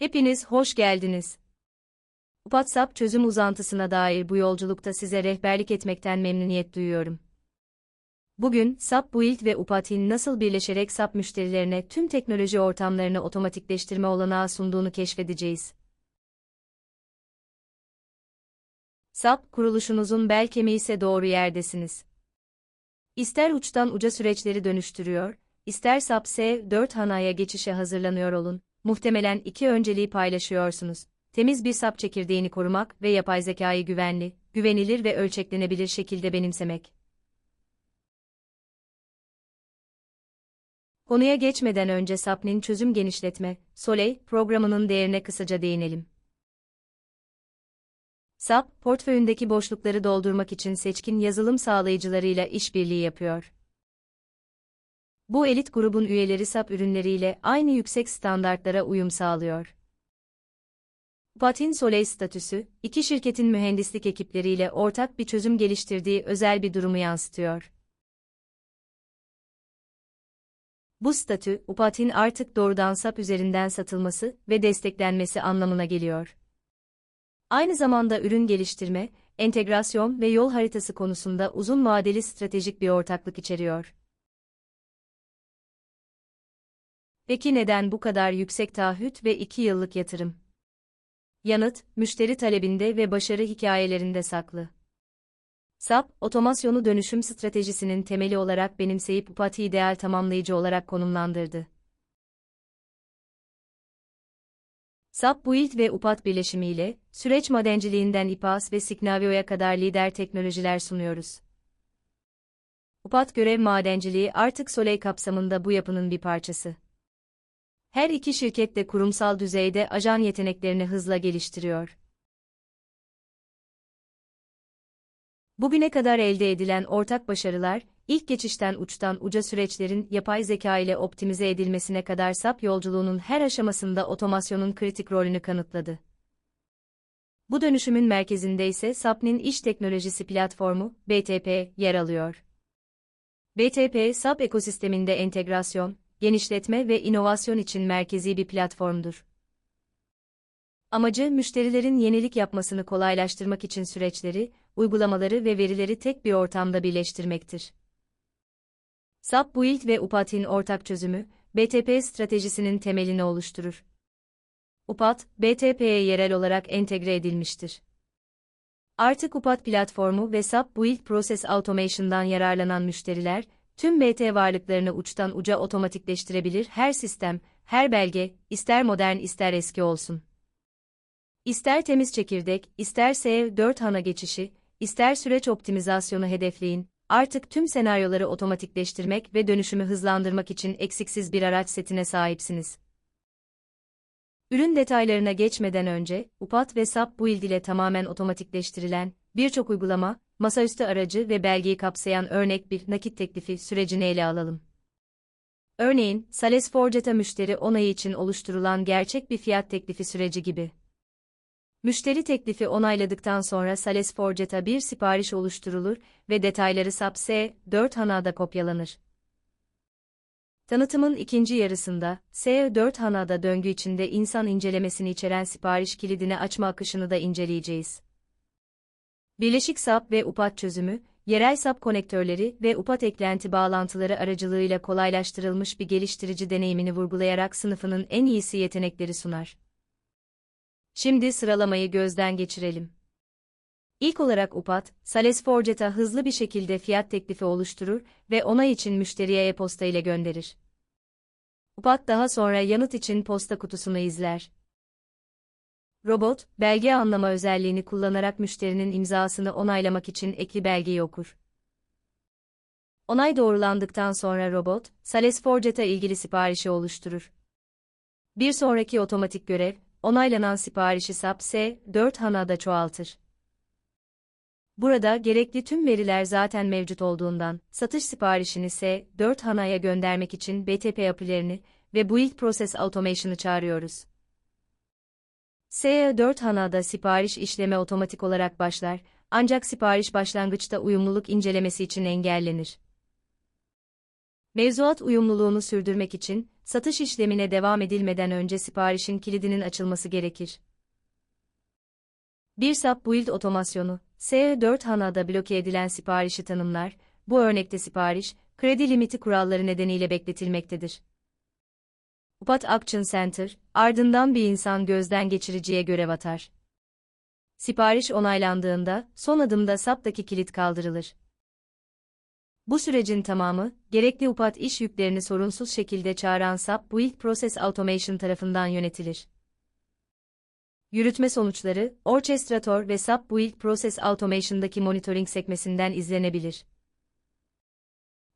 Hepiniz hoş geldiniz. WhatsApp çözüm uzantısına dair bu yolculukta size rehberlik etmekten memnuniyet duyuyorum. Bugün, SAP Build ve Upatin nasıl birleşerek SAP müşterilerine tüm teknoloji ortamlarını otomatikleştirme olanağı sunduğunu keşfedeceğiz. SAP, kuruluşunuzun bel kemiği ise doğru yerdesiniz. İster uçtan uca süreçleri dönüştürüyor, ister SAP S4 HANA'ya geçişe hazırlanıyor olun, muhtemelen iki önceliği paylaşıyorsunuz. Temiz bir SAP çekirdeğini korumak ve yapay zekayı güvenli, güvenilir ve ölçeklenebilir şekilde benimsemek. Konuya geçmeden önce SAP'nin çözüm genişletme, Soleil programının değerine kısaca değinelim. SAP, portföyündeki boşlukları doldurmak için seçkin yazılım sağlayıcılarıyla işbirliği yapıyor. Bu elit grubun üyeleri SAP ürünleriyle aynı yüksek standartlara uyum sağlıyor. Patin Soleil statüsü, iki şirketin mühendislik ekipleriyle ortak bir çözüm geliştirdiği özel bir durumu yansıtıyor. Bu statü, UPAT'in artık doğrudan SAP üzerinden satılması ve desteklenmesi anlamına geliyor. Aynı zamanda ürün geliştirme, entegrasyon ve yol haritası konusunda uzun vadeli stratejik bir ortaklık içeriyor. Peki neden bu kadar yüksek taahhüt ve 2 yıllık yatırım? Yanıt, müşteri talebinde ve başarı hikayelerinde saklı. SAP, otomasyonu dönüşüm stratejisinin temeli olarak benimseyip UPAT'ı ideal tamamlayıcı olarak konumlandırdı. SAP Build ve UPAT birleşimiyle, süreç madenciliğinden İPAS ve Signavio'ya kadar lider teknolojiler sunuyoruz. UPAT görev madenciliği artık Soleil kapsamında bu yapının bir parçası. Her iki şirket de kurumsal düzeyde ajan yeteneklerini hızla geliştiriyor. Bugüne kadar elde edilen ortak başarılar, ilk geçişten uçtan uca süreçlerin yapay zeka ile optimize edilmesine kadar SAP yolculuğunun her aşamasında otomasyonun kritik rolünü kanıtladı. Bu dönüşümün merkezinde ise SAP'nin iş teknolojisi platformu, BTP, yer alıyor. BTP, SAP ekosisteminde entegrasyon, genişletme ve inovasyon için merkezi bir platformdur. Amacı müşterilerin yenilik yapmasını kolaylaştırmak için süreçleri, uygulamaları ve verileri tek bir ortamda birleştirmektir. SAP Build ve UPAT'in ortak çözümü, BTP stratejisinin temelini oluşturur. UPAT, BTP'ye yerel olarak entegre edilmiştir. Artık UPAT platformu ve SAP Build Process Automation'dan yararlanan müşteriler, tüm BT varlıklarını uçtan uca otomatikleştirebilir her sistem, her belge, ister modern ister eski olsun. İster temiz çekirdek, isterse 4 hana geçişi, ister süreç optimizasyonu hedefleyin, artık tüm senaryoları otomatikleştirmek ve dönüşümü hızlandırmak için eksiksiz bir araç setine sahipsiniz. Ürün detaylarına geçmeden önce, UPAT ve SAP Build ile tamamen otomatikleştirilen, birçok uygulama, masaüstü aracı ve belgeyi kapsayan örnek bir nakit teklifi sürecini ele alalım. Örneğin, Sales Forjeta müşteri onayı için oluşturulan gerçek bir fiyat teklifi süreci gibi. Müşteri teklifi onayladıktan sonra Sales Forjeta bir sipariş oluşturulur ve detayları SAP S4 HANA'da kopyalanır. Tanıtımın ikinci yarısında, S4 HANA'da döngü içinde insan incelemesini içeren sipariş kilidini açma akışını da inceleyeceğiz. Birleşik SAP ve UPAT çözümü, yerel SAP konektörleri ve UPAT eklenti bağlantıları aracılığıyla kolaylaştırılmış bir geliştirici deneyimini vurgulayarak sınıfının en iyisi yetenekleri sunar. Şimdi sıralamayı gözden geçirelim. İlk olarak UPAT, Sales Forjet'a hızlı bir şekilde fiyat teklifi oluşturur ve onay için müşteriye e-posta ile gönderir. UPAT daha sonra yanıt için posta kutusunu izler. Robot, belge anlama özelliğini kullanarak müşterinin imzasını onaylamak için ekli belgeyi okur. Onay doğrulandıktan sonra robot, Sales Forjet'a ilgili siparişi oluşturur. Bir sonraki otomatik görev, onaylanan siparişi SAP S4 HANA'da çoğaltır. Burada gerekli tüm veriler zaten mevcut olduğundan, satış siparişini S4 HANA'ya göndermek için BTP API'lerini ve Build Process Automation'ı çağırıyoruz. S4 HANA'da sipariş işleme otomatik olarak başlar, ancak sipariş başlangıçta uyumluluk incelemesi için engellenir. Mevzuat uyumluluğunu sürdürmek için, satış işlemine devam edilmeden önce siparişin kilidinin açılması gerekir. Bir SAP build otomasyonu, SE4 HANA'da bloke edilen siparişi tanımlar, bu örnekte sipariş, kredi limiti kuralları nedeniyle bekletilmektedir. UPAT Action Center, ardından bir insan gözden geçiriciye görev atar. Sipariş onaylandığında, son adımda SAP'taki kilit kaldırılır. Bu sürecin tamamı, gerekli UPAT iş yüklerini sorunsuz şekilde çağıran SAP Build Process Automation tarafından yönetilir. Yürütme sonuçları, Orchestrator ve SAP Build Process Automation'daki monitoring sekmesinden izlenebilir.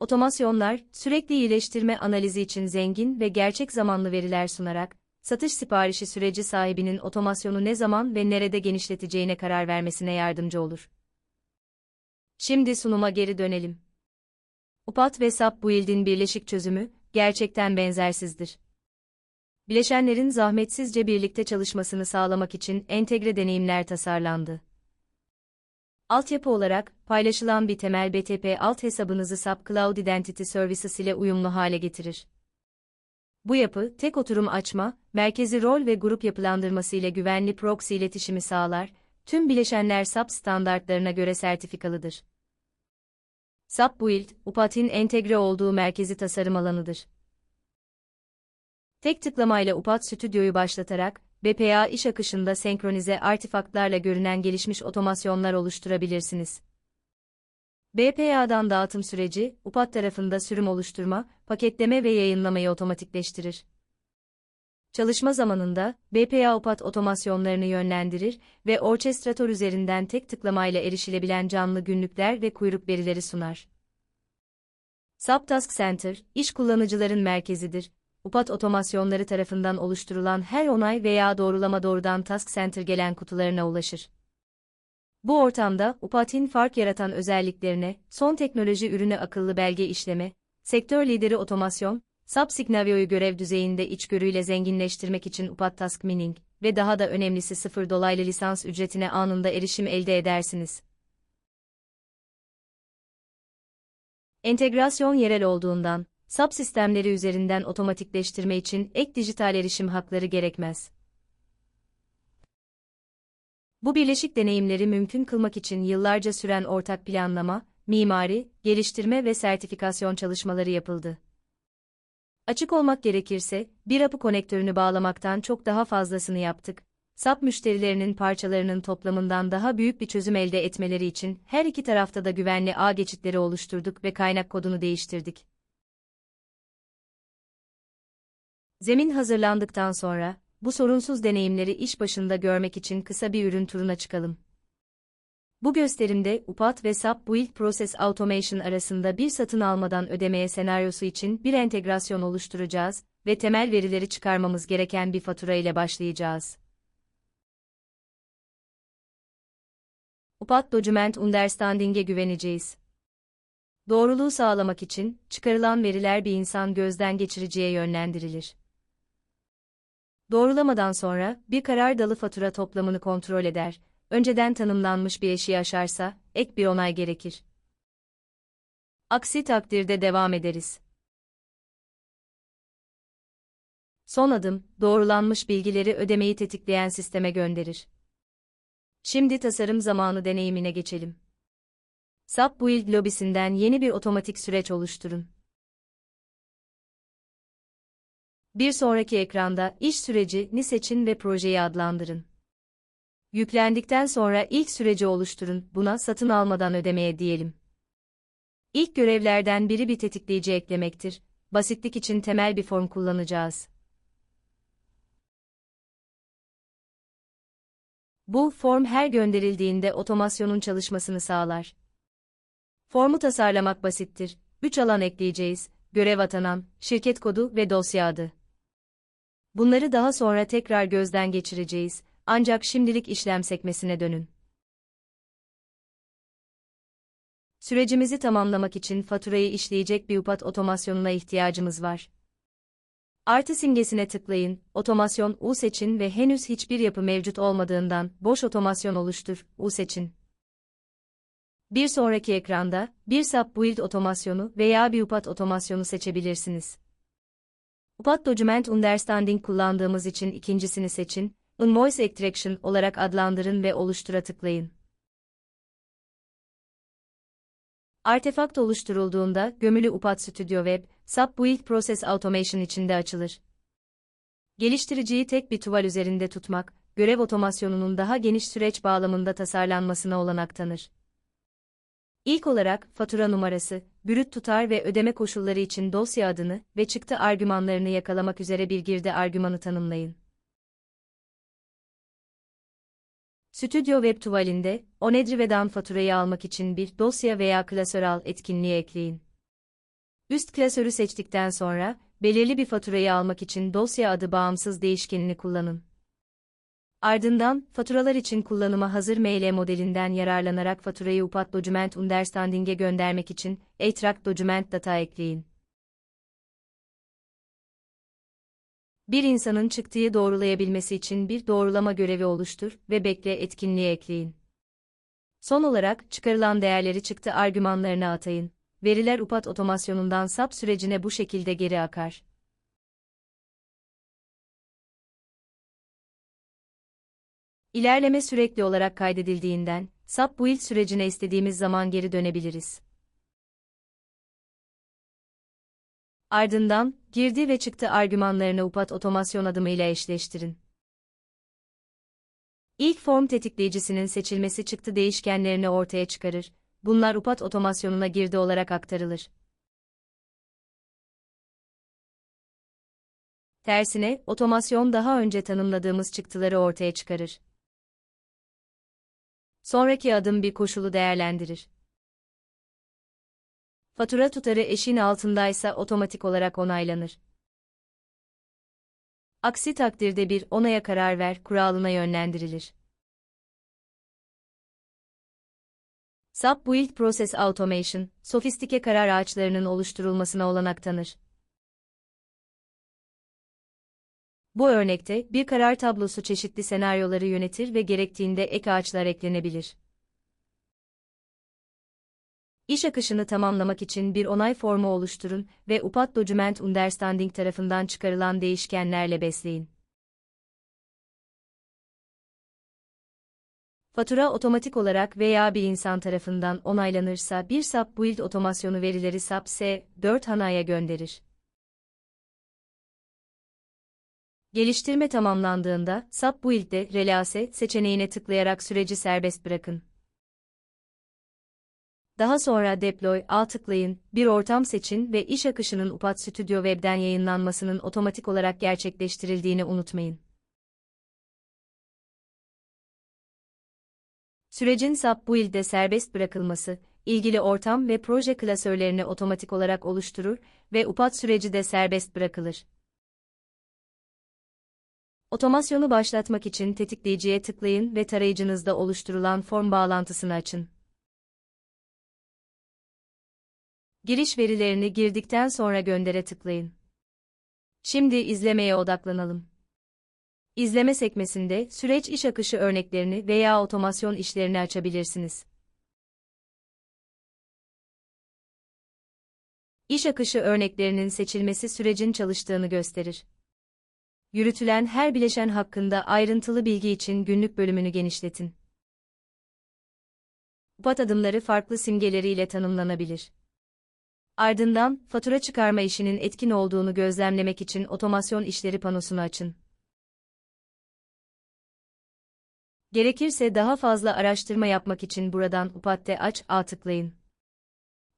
Otomasyonlar, sürekli iyileştirme analizi için zengin ve gerçek zamanlı veriler sunarak, satış siparişi süreci sahibinin otomasyonu ne zaman ve nerede genişleteceğine karar vermesine yardımcı olur. Şimdi sunuma geri dönelim. UPAT ve SAP Build'in birleşik çözümü, gerçekten benzersizdir. Bileşenlerin zahmetsizce birlikte çalışmasını sağlamak için entegre deneyimler tasarlandı. Altyapı olarak, paylaşılan bir temel BTP alt hesabınızı SAP Cloud Identity Services ile uyumlu hale getirir. Bu yapı, tek oturum açma, merkezi rol ve grup yapılandırması ile güvenli proxy iletişimi sağlar, tüm bileşenler SAP standartlarına göre sertifikalıdır. SAP Build, UPAT'in entegre olduğu merkezi tasarım alanıdır. Tek tıklamayla UPAT stüdyoyu başlatarak, BPA iş akışında senkronize artifaktlarla görünen gelişmiş otomasyonlar oluşturabilirsiniz. BPA'dan dağıtım süreci, UPAT tarafında sürüm oluşturma, paketleme ve yayınlamayı otomatikleştirir. Çalışma zamanında, BPA UPAT otomasyonlarını yönlendirir ve orkestratör üzerinden tek tıklamayla erişilebilen canlı günlükler ve kuyruk verileri sunar. Subtask Center, iş kullanıcıların merkezidir UPAT otomasyonları tarafından oluşturulan her onay veya doğrulama doğrudan Task Center gelen kutularına ulaşır. Bu ortamda UPAT'in fark yaratan özelliklerine, son teknoloji ürünü akıllı belge işleme, sektör lideri otomasyon, Subsignavio'yu görev düzeyinde içgörüyle zenginleştirmek için UPAT Task Mining ve daha da önemlisi sıfır dolaylı lisans ücretine anında erişim elde edersiniz. Entegrasyon yerel olduğundan, SAP sistemleri üzerinden otomatikleştirme için ek dijital erişim hakları gerekmez. Bu birleşik deneyimleri mümkün kılmak için yıllarca süren ortak planlama, mimari, geliştirme ve sertifikasyon çalışmaları yapıldı. Açık olmak gerekirse, bir API konektörünü bağlamaktan çok daha fazlasını yaptık. SAP müşterilerinin parçalarının toplamından daha büyük bir çözüm elde etmeleri için her iki tarafta da güvenli ağ geçitleri oluşturduk ve kaynak kodunu değiştirdik. Zemin hazırlandıktan sonra, bu sorunsuz deneyimleri iş başında görmek için kısa bir ürün turuna çıkalım. Bu gösterimde UPAT ve SAP Build Process Automation arasında bir satın almadan ödemeye senaryosu için bir entegrasyon oluşturacağız ve temel verileri çıkarmamız gereken bir fatura ile başlayacağız. UPAT Document Understanding'e güveneceğiz. Doğruluğu sağlamak için, çıkarılan veriler bir insan gözden geçiriciye yönlendirilir. Doğrulamadan sonra, bir karar dalı fatura toplamını kontrol eder, önceden tanımlanmış bir eşiği aşarsa, ek bir onay gerekir. Aksi takdirde devam ederiz. Son adım, doğrulanmış bilgileri ödemeyi tetikleyen sisteme gönderir. Şimdi tasarım zamanı deneyimine geçelim. SAP Build lobisinden yeni bir otomatik süreç oluşturun. Bir sonraki ekranda iş sürecini seçin ve projeyi adlandırın. Yüklendikten sonra ilk süreci oluşturun, buna satın almadan ödemeye diyelim. İlk görevlerden biri bir tetikleyici eklemektir. Basitlik için temel bir form kullanacağız. Bu form her gönderildiğinde otomasyonun çalışmasını sağlar. Formu tasarlamak basittir. 3 alan ekleyeceğiz. Görev atanan, şirket kodu ve dosya adı. Bunları daha sonra tekrar gözden geçireceğiz, ancak şimdilik işlem sekmesine dönün. Sürecimizi tamamlamak için faturayı işleyecek bir UPAT otomasyonuna ihtiyacımız var. Artı simgesine tıklayın, otomasyon U seçin ve henüz hiçbir yapı mevcut olmadığından boş otomasyon oluştur, U seçin. Bir sonraki ekranda, bir SAP Build otomasyonu veya bir UPAT otomasyonu seçebilirsiniz. UPAT Document Understanding kullandığımız için ikincisini seçin, Invoice Extraction olarak adlandırın ve oluştura tıklayın. Artefakt oluşturulduğunda gömülü UPAT Studio Web, SAP Build Process Automation içinde açılır. Geliştiriciyi tek bir tuval üzerinde tutmak, görev otomasyonunun daha geniş süreç bağlamında tasarlanmasına olanak tanır. İlk olarak, fatura numarası, brüt tutar ve ödeme koşulları için dosya adını ve çıktı argümanlarını yakalamak üzere bir girdi argümanı tanımlayın. Stüdyo Web tuvalinde, Onedrive'dan faturayı almak için bir dosya veya klasör al etkinliği ekleyin. Üst klasörü seçtikten sonra, belirli bir faturayı almak için dosya adı bağımsız değişkenini kullanın. Ardından, faturalar için kullanıma hazır ML modelinden yararlanarak faturayı UPAT Document Understanding'e göndermek için Extract Document Data ekleyin. Bir insanın çıktığı doğrulayabilmesi için bir doğrulama görevi oluştur ve bekle etkinliği ekleyin. Son olarak, çıkarılan değerleri çıktı argümanlarına atayın. Veriler UPAT otomasyonundan SAP sürecine bu şekilde geri akar. İlerleme sürekli olarak kaydedildiğinden, SAP build sürecine istediğimiz zaman geri dönebiliriz. Ardından, girdi ve çıktı argümanlarını UPAT otomasyon adımıyla eşleştirin. İlk form tetikleyicisinin seçilmesi çıktı değişkenlerini ortaya çıkarır. Bunlar UPAT otomasyonuna girdi olarak aktarılır. Tersine, otomasyon daha önce tanımladığımız çıktıları ortaya çıkarır. Sonraki adım bir koşulu değerlendirir. Fatura tutarı eşiğin altındaysa otomatik olarak onaylanır. Aksi takdirde bir onaya karar ver kuralına yönlendirilir. SAP Build Process Automation, sofistike karar ağaçlarının oluşturulmasına olanak tanır. Bu örnekte, bir karar tablosu çeşitli senaryoları yönetir ve gerektiğinde ek ağaçlar eklenebilir. İş akışını tamamlamak için bir onay formu oluşturun ve UPAT Document Understanding tarafından çıkarılan değişkenlerle besleyin. Fatura otomatik olarak veya bir insan tarafından onaylanırsa bir SAP Build otomasyonu verileri SAP S4 HANA'ya gönderir. Geliştirme tamamlandığında, SAP Build'de Relase seçeneğine tıklayarak süreci serbest bırakın. Daha sonra Deploy A tıklayın, bir ortam seçin ve iş akışının UPAT Studio Web'den yayınlanmasının otomatik olarak gerçekleştirildiğini unutmayın. Sürecin SAP Build'de serbest bırakılması, ilgili ortam ve proje klasörlerini otomatik olarak oluşturur ve UPAT süreci de serbest bırakılır. Otomasyonu başlatmak için tetikleyiciye tıklayın ve tarayıcınızda oluşturulan form bağlantısını açın. Giriş verilerini girdikten sonra göndere tıklayın. Şimdi izlemeye odaklanalım. İzleme sekmesinde süreç iş akışı örneklerini veya otomasyon işlerini açabilirsiniz. İş akışı örneklerinin seçilmesi sürecin çalıştığını gösterir. Yürütülen her bileşen hakkında ayrıntılı bilgi için günlük bölümünü genişletin. UPAT adımları farklı simgeleriyle tanımlanabilir. Ardından, fatura çıkarma işinin etkin olduğunu gözlemlemek için otomasyon işleri panosunu açın. Gerekirse daha fazla araştırma yapmak için buradan UPAT'te aç A tıklayın.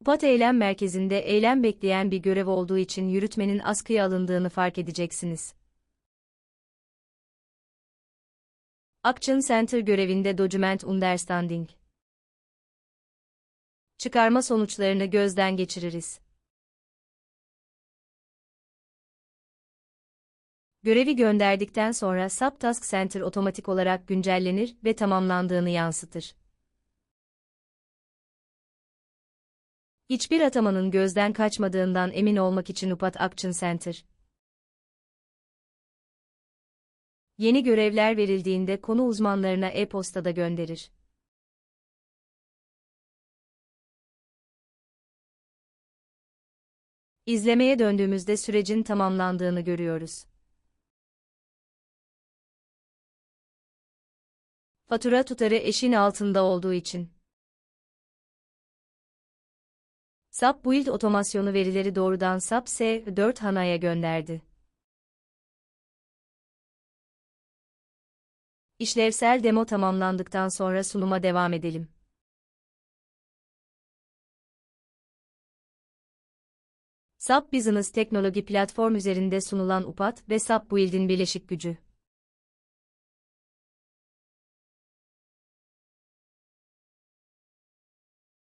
UPAT eylem merkezinde eylem bekleyen bir görev olduğu için yürütmenin askıya alındığını fark edeceksiniz. Action Center görevinde Document Understanding Çıkarma sonuçlarını gözden geçiririz. Görevi gönderdikten sonra Subtask Center otomatik olarak güncellenir ve tamamlandığını yansıtır. Hiçbir atamanın gözden kaçmadığından emin olmak için UPAT Action Center Yeni görevler verildiğinde konu uzmanlarına e-postada gönderir. İzlemeye döndüğümüzde sürecin tamamlandığını görüyoruz. Fatura tutarı eşin altında olduğu için. SAP Build otomasyonu verileri doğrudan SAP S4 HANA'ya gönderdi. İşlevsel demo tamamlandıktan sonra sunuma devam edelim. SAP Business Teknoloji Platform üzerinde sunulan UPAT ve SAP Build'in birleşik gücü.